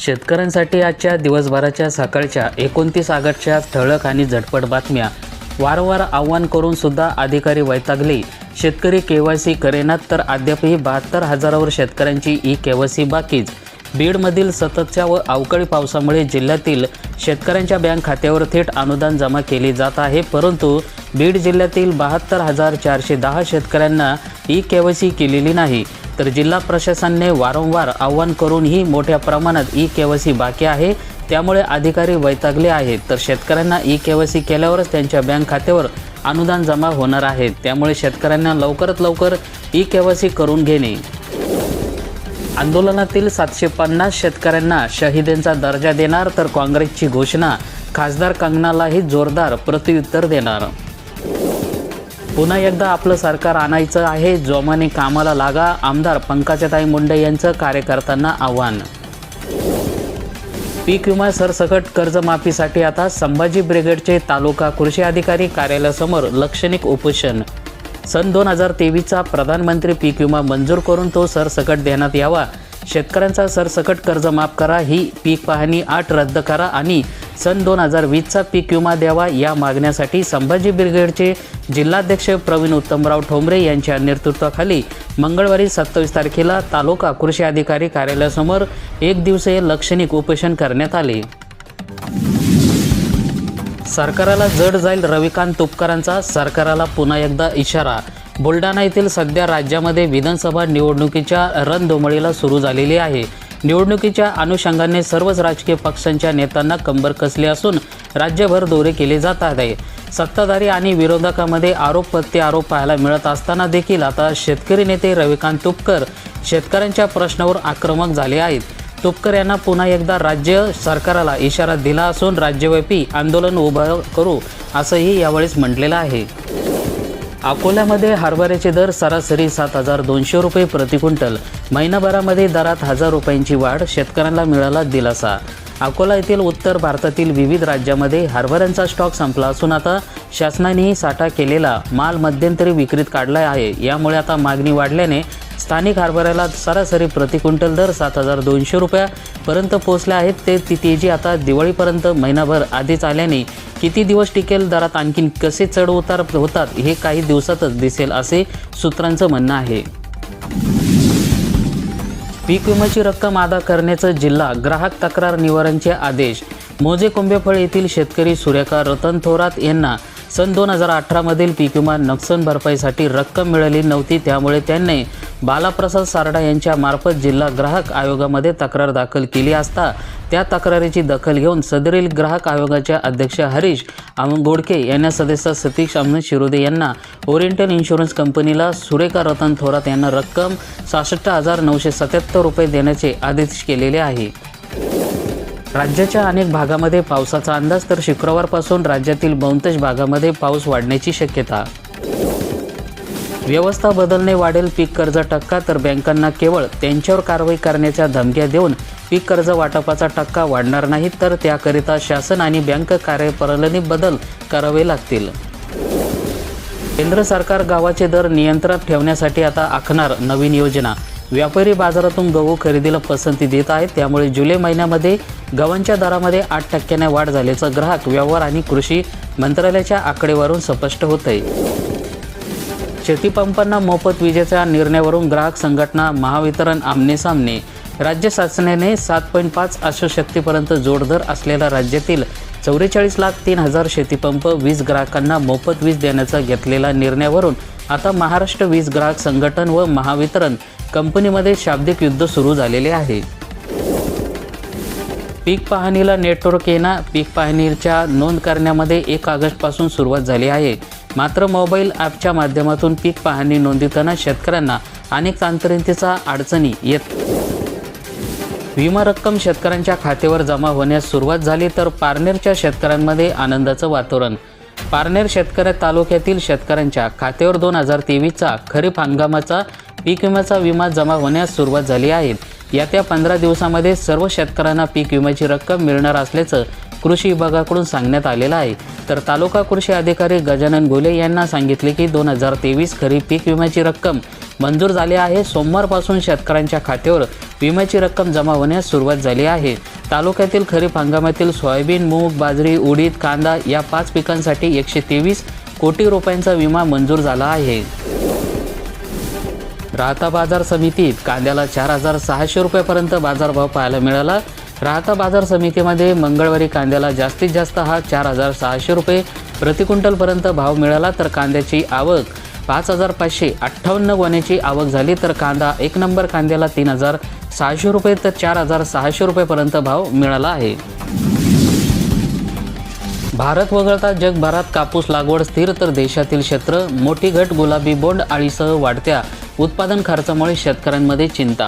शेतकऱ्यांसाठी आजच्या दिवसभराच्या सकाळच्या एकोणतीस ऑगस्टच्या ठळक आणि झटपट बातम्या वारंवार आव्हान करून सुद्धा अधिकारी वैतागले. शेतकरी केवायसी करेनात तर अद्यापही बहात्तर हजारावर शेतकऱ्यांची ई केवायसी बाकीच. बीडमधील सततच्या व अवकाळी पावसामुळे जिल्ह्यातील शेतकऱ्यांच्या बँक खात्यावर थेट अनुदान जमा केले जात आहे परंतु बीड जिल्ह्यातील बहात्तर हजार चारशे दहा शेतकऱ्यांना ई केवायसी केलेली नाही. तर जिल्हा प्रशासनाने वारंवार आव्हान करूनही मोठ्या प्रमाणात ई केवायसी बाकी आहे. त्यामुळे अधिकारी वैतागले आहेत. तर शेतकऱ्यांना ई केवायसी केल्यावरच त्यांच्या बँक खात्यावर अनुदान जमा होणार आहे. त्यामुळे शेतकऱ्यांना लवकरात लवकर ई केवायसी करून घेणे. आंदोलनातील सातशे पन्नास शेतकऱ्यांना शहीदेंचा दर्जा देणार तर काँग्रेसची घोषणा खासदार कंगनालाही जोरदार प्रत्युत्तर देणार. पुन्हा एकदा आपलं सरकार आणायचं आहे. जोमाने कामाला लागा. आमदार पंकजाताई मुंडे यांचं कार्यकर्त्यांना आव्हान. पीक विमा सरसकट कर्जमाफीसाठी आता संभाजी ब्रिगेडचे तालुका कृषी अधिकारी कार्यालयासमोर लक्षणिक उपोषण. सन दोन हजार तेवीसचा प्रधानमंत्री पीक विमा मंजूर करून तो सरसकट देण्यात यावा. शेतकऱ्यांचा सरसकट कर्ज माफ करा ही पीक पाहणी आठ रद्द करा आणि सन दोन हजार वीसचा पीक विमा द्यावा या मागण्यासाठी संभाजी ब्रिगेडचे जिल्हाध्यक्ष प्रवीण उत्तमराव ठोंबरे यांच्या नेतृत्वाखाली मंगळवारी सत्तावीस तारखेला तालुका कृषी अधिकारी कार्यालयासमोर एक दिवसीय लक्षणिक उपोषण करण्यात आले. सरकाराला जड जाईल रविकांत तुपकरांचा सरकाराला पुन्हा एकदा इशारा बुलढाणा येथील सध्या राज्यामध्ये विधानसभा निवडणुकीच्या रणधुमळीला सुरू झालेली आहे. निवडणुकीच्या अनुषंगाने सर्वच राजकीय पक्षांच्या नेत्यांना कंबर कसले असून राज्यभर दौरे केले जात आहे सत्ताधारी आणि विरोधकामध्ये आरोप प्रत्यारोप पाहायला मिळत असताना देखील आता शेतकरी नेते रविकांत तुपकर शेतकऱ्यांच्या प्रश्नावर आक्रमक झाले आहेत. तुपकर यांना पुन्हा एकदा राज्य सरकाराला इशारा दिला असून राज्यव्यापी आंदोलन उभं करू असंही यावेळेस म्हटलेलं आहे. अकोल्यामध्ये हरभऱ्याचे दर सरासरी सात हजार दोनशे रुपये प्रति क्विंटल. महिनाभरामध्ये दरात हजार रुपयांची वाढ शेतकऱ्यांना मिळाला दिलासा. अकोला येथील उत्तर भारतातील विविध राज्यामध्ये हरभऱ्यांचा स्टॉक संपला असून आता शासनानेही साठा केलेला माल मध्यंतरी विक्रीत काढला आहे. यामुळे आता मागणी वाढल्याने स्थानिक हरभऱ्याला सरासरी प्रति क्विंटल दर सात हजार दोनशे रुपयापर्यंत पोहोचले आहेत. ते ती तेजी आता दिवाळीपर्यंत महिनाभर आधीच आल्याने किती दिवस टिकेल दरात आणखीन कसे चढ उतार होतात हे काही दिवसातच दिसेल असे सूत्रांचं म्हणणं आहे. पीक विम्याची रक्कम अदा करण्याचं जिल्हा ग्राहक तक्रार निवारणचे आदेश. मोजे कुंभेफळ येथील शेतकरी सूर्यकार रतन थोरात यांना सन दोन हजार अठरामधील पीक विमा नुकसान भरपाईसाठी रक्कम मिळाली नव्हती त्यामुळे त्यांनी बालाप्रसाद सारडा यांच्या मार्फत जिल्हा ग्राहक आयोगामध्ये तक्रार दाखल केली असता त्या तक्रारीची दखल घेऊन सदरील ग्राहक आयोगाचे अध्यक्ष हरीश गोडके यांना सदस्य सतीश अमन शिरोदे यांना ओरिएंटल इन्शुरन्स कंपनीला सुरेखा रतन थोरात यांना रक्कम सहासष्ट हजार नऊशे सत्याहत्तर रुपये देण्याचे आदेश केलेले आहे. राज्याच्या अनेक भागामध्ये पावसाचा अंदाज तर शुक्रवारपासून राज्यातील बहुतांश भागामध्ये पाऊस वाढण्याची शक्यता. व्यवस्था बदलणे वाढेल पीक कर्ज टक्का तर बँकांना केवळ त्यांच्यावर कारवाई करण्याच्या धमक्या देऊन पीक कर्ज वाटपाचा टक्का वाढणार नाही तर त्याकरिता शासन आणि बँक कार्यप्रलनी बदल करावे लागतील. केंद्र सरकार गावाचे दर नियंत्रणात ठेवण्यासाठी आता आखणार नवीन योजना. व्यापारी बाजारातून गहू खरेदीला पसंती देत आहेत. त्यामुळे जुलै महिन्यामध्ये गव्हांच्या दरामध्ये आठ टक्क्याने वाढ झाल्याचं ग्राहक व्यवहार आणि कृषी मंत्रालयाच्या आकडेवारून स्पष्ट होत आहे शेतीपंपांना मोफत विजेच्या निर्णयावरून ग्राहक संघटना महावितरण आमने सामने. राज्य शासनाने सात पॉईंट पाच अश्वशक्तीपर्यंत जोडदर असलेल्या राज्यातील चौवेचाळीस लाख तीन हजार शेतीपंप वीज ग्राहकांना मोफत वीज देण्याचा घेतलेल्या निर्णयावरून आता महाराष्ट्र वीज ग्राहक संघटन व महावितरण कंपनीमध्ये शाब्दिक युद्ध सुरू झालेले आहे. पीक पाहणीला नेटवर्क येणार पीक पाहणीच्या नोंद करण्यामध्ये एक ऑगस्टपासून सुरुवात झाली आहे. मात्र मोबाईल ॲपच्या माध्यमातून पीक पाहणी नोंदवताना शेतकऱ्यांना अनेक तांत्रिकतेचा अडचणी येत. विमा रक्कम शेतकऱ्यांच्या खात्यावर जमा होण्यास सुरुवात झाली तर पारनेरच्या शेतकऱ्यांमध्ये आनंदाचं वातावरण. पारनेर शेतकऱ्या तालुक्यातील शेतकऱ्यांच्या खात्यावर दोन हजार तेवीसचा खरीप हंगामाचा पीक विम्याचा विमा जमा होण्यास सुरुवात झाली आहे. येत्या पंधरा दिवसामध्ये सर्व शेतकऱ्यांना पीक विम्याची रक्कम मिळणार असल्याचं कृषी विभागाकडून सांगण्यात आलेलं आहे. तर तालुका कृषी अधिकारी गजानन गोले यांना सांगितले की दोन हजार तेवीस खरीप पीक विम्याची रक्कम मंजूर झाली आहे. सोमवारपासून शेतकऱ्यांच्या खात्यावर विम्याची रक्कम जमा होण्यास सुरुवात झाली आहे. तालुक्यातील खरीप हंगामातील सोयाबीन मूग बाजरी उडीद कांदा या पाच पिकांसाठी एकशे तेवीस कोटी रुपयांचा विमा मंजूर झाला आहे. राहता बाजार समितीत कांद्याला चार हजार सहाशे रुपयापर्यंत बाजारभाव पाहायला मिळाला. राहता बाजार समितीमध्ये मंगळवारी कांद्याला जास्तीत जास्त हा चार हजार सहाशे रुपये प्रति क्विंटलपर्यंत भाव मिळाला तर कांद्याची आवक पाच हजार पाचशे अठ्ठावन्न गोण्याची आवक झाली तर कांदा एक नंबर कांद्याला तीन हजार सहाशे रुपये तर चार हजार सहाशे रुपयेपर्यंत भाव मिळाला आहे. भारत वगळता जगभरात कापूस लागवड स्थिर तर देशातील क्षेत्र मोठी घट गुलाबी बोंड अळीसह वाढत्या उत्पादन खर्चामुळे शेतकऱ्यांमध्ये चिंता.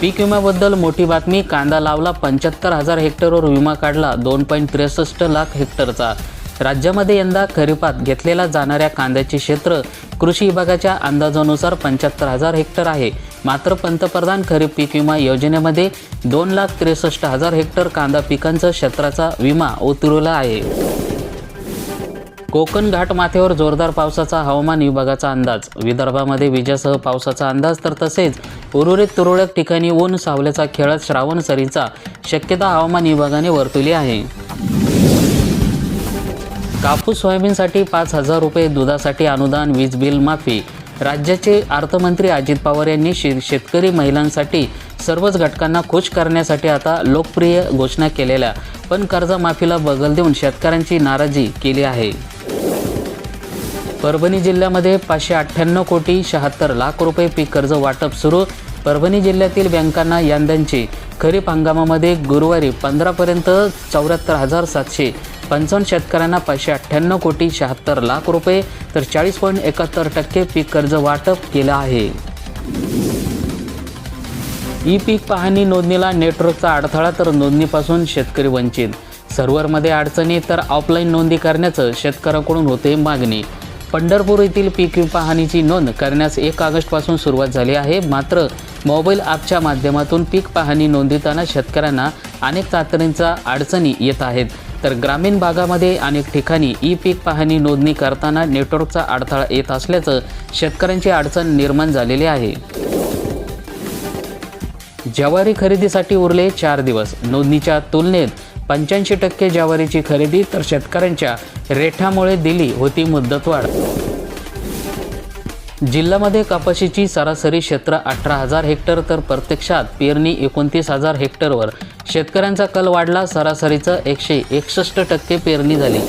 पीक विम्याबद्दल मोठी बातमी कांदा लावला पंच्याहत्तर हजार हेक्टरवर विमा काढला दोन पॉईंट त्रेसष्ट लाख हेक्टरचा राज्यामध्ये यंदा खरीपात घेतलेल्या जाणाऱ्या कांद्याचे क्षेत्र कृषी विभागाच्या अंदाजानुसार पंच्याहत्तर हजार हेक्टर आहे. मात्र पंतप्रधान खरीप पीक विमा योजनेमध्ये दोन लाख त्रेसष्ट हजार हेक्टर कांदा पिकांचं क्षेत्राचा विमा उतरवला आहे. कोकण घाट माथ्यावर जोरदार पावसाचा हवामान विभागाचा अंदाज. विदर्भामध्ये विजेसह पावसाचा अंदाज तर तसेच उर्वरित तुरळक ठिकाणी ऊन सावल्याचा खेळत श्रावण सरीचा शक्यता हवामान विभागाने वर्तवली आहे. कापूस सोयाबीनसाठी पाच हजार रुपये दुधासाठी अनुदान वीज बिल माफी. राज्याचे अर्थमंत्री अजित पवार यांनी शे शेतकरी महिलांसाठी सर्वच घटकांना खुश करण्यासाठी आता लोकप्रिय घोषणा केलेल्या पण कर्जमाफीला बगल देऊन शेतकऱ्यांची नाराजी केली आहे. परभणी जिल्ह्यामध्ये पाचशे अठ्ठ्याण्णव कोटी शहात्तर लाख रुपये पीक कर्ज वाटप सुरू परभणी जिल्ह्यातील बँकांना यंदांची खरीप हंगामामध्ये गुरुवारी पंधरापर्यंत चौऱ्याहत्तर हजार सातशे पंचावन्न शेतकऱ्यांना पाचशे अठ्ठ्याण्णव कोटी शहात्तर लाख रुपये तर चाळीस पॉईंट एकाहत्तर टक्के पीक कर्ज वाटप केलं आहे. ई पीक पाहणी नोंदणीला नेटवर्कचा अडथळा तर नोंदणीपासून शेतकरी वंचित. सर्व्हरमध्ये अडचणी तर ऑफलाईन नोंदी करण्याचं शेतकऱ्याकडून होते मागणी. पंढरपूर येथील पीक पाहणीची नोंद करण्यास एक ऑगस्टपासून सुरुवात झाली आहे. मात्र मोबाईल ॲपच्या माध्यमातून पीक पाहणी नोंदविताना शेतकऱ्यांना अनेक तातडींचा अडचणी येत आहेत. तर ग्रामीण भागामध्ये अनेक ठिकाणी ई पीक पाहणी नोंदणी करताना नेटवर्कचा अडथळा येत असल्याचं शेतकऱ्यांची अडचण निर्माण झालेली आहे. ज्वारी खरेदीसाठी उरले चार दिवस. नोंदणीच्या तुलनेत पंच्याऐंशी टक्के ज्वारीची खरेदी तर शेतकऱ्यांच्या रेठामुळे दिली होती मुदतवाढ. जिल्ह्यामध्ये कपाशीची सरासरी क्षेत्र अठरा हजार हेक्टर तर प्रत्यक्षात पेरणी एकोणतीस हजार हेक्टरवर. शेतकऱ्यांचा कल वाढला सरासरीचं एकशे एकसष्ट टक्के पेरणी झाली.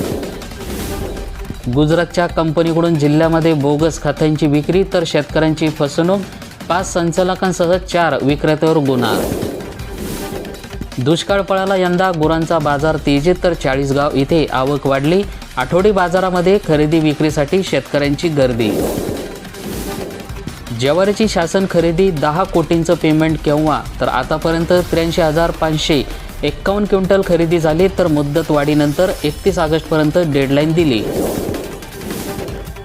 गुजरातच्या कंपनीकडून जिल्ह्यामध्ये बोगस खात्यांची विक्री तर शेतकऱ्यांची फसवणूक पाच संचालकांसह चार विक्रेत्यावर गुन्हा. दुष्काळ पळाला यंदा गुरांचा बाजार तेजीत तर चाळीसगाव इथे आवक वाढली. आठवडी बाजारामध्ये खरेदी विक्रीसाठी शेतकऱ्यांची गर्दी. ज्वारीची शासन खरेदी दहा कोटींचं पेमेंट केव्हा? तर आतापर्यंत त्र्याऐंशी हजार पाचशे एक्कावन्न क्विंटल खरेदी झाली तर मुदत वाढीनंतर एकतीस ऑगस्टपर्यंत डेडलाईन दिली.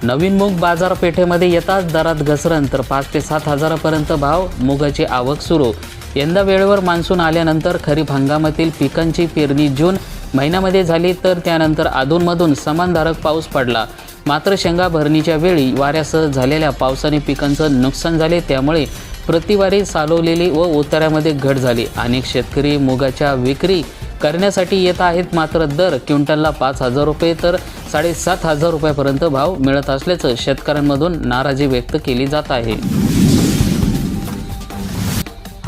नवीन मूग बाजारपेठेमध्ये येताच दरात घसरण तर पाच ते सात हजारापर्यंत भाव. मुगाची आवक सुरू. यंदा वेळेवर मान्सून आल्यानंतर खरीप हंगामातील पिकांची पेरणी जून महिन्यामध्ये झाली तर त्यानंतर अधूनमधून समानधारक पाऊस पडला. मात्र शेंगा भरणीच्या वेळी वाऱ्यासह झालेल्या पावसाने पिकांचं नुकसान झाले. त्यामुळे प्रतिवारी चालवलेली व उतार्यामध्ये घट झाली. अनेक शेतकरी मुगाच्या विक्री करण्यासाठी येत आहेत. मात्र दर क्विंटलला पाच हजार रुपये तर साडेसात हजार रुपयापर्यंत भाव मिळत असल्याचं शेतकऱ्यांमधून नाराजी व्यक्त केली जात आहे.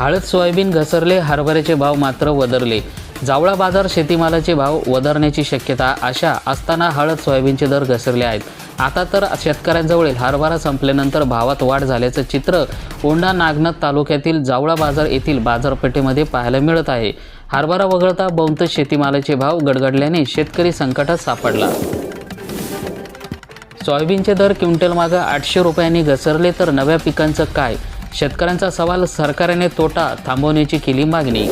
हळद सोयाबीन घसरले हरभऱ्याचे भाव मात्र वदरले. जावळा बाजार शेतीमालाचे भाव वधारण्याची शक्यता अशा असताना हळद सोयाबीनचे दर घसरले आहेत. आता तर शेतकऱ्यांजवळील हरभरा संपल्यानंतर भावात वाढ झाल्याचं चित्र ओंडा नागनाथ तालुक्यातील जावळा बाजार येथील बाजारपेठेमध्ये पाहायला मिळत आहे. हरभरा वगळता बहुतेक शेतीमालाचे भाव गडगडल्याने शेतकरी संकटात सापडला. सोयाबीनचे दर क्विंटल मागं आठशे रुपयांनी घसरले तर नव्या पिकांचं काय? शेतकऱ्यांचा सवाल सरकारने तोटा थांबवण्याची केली मागणी.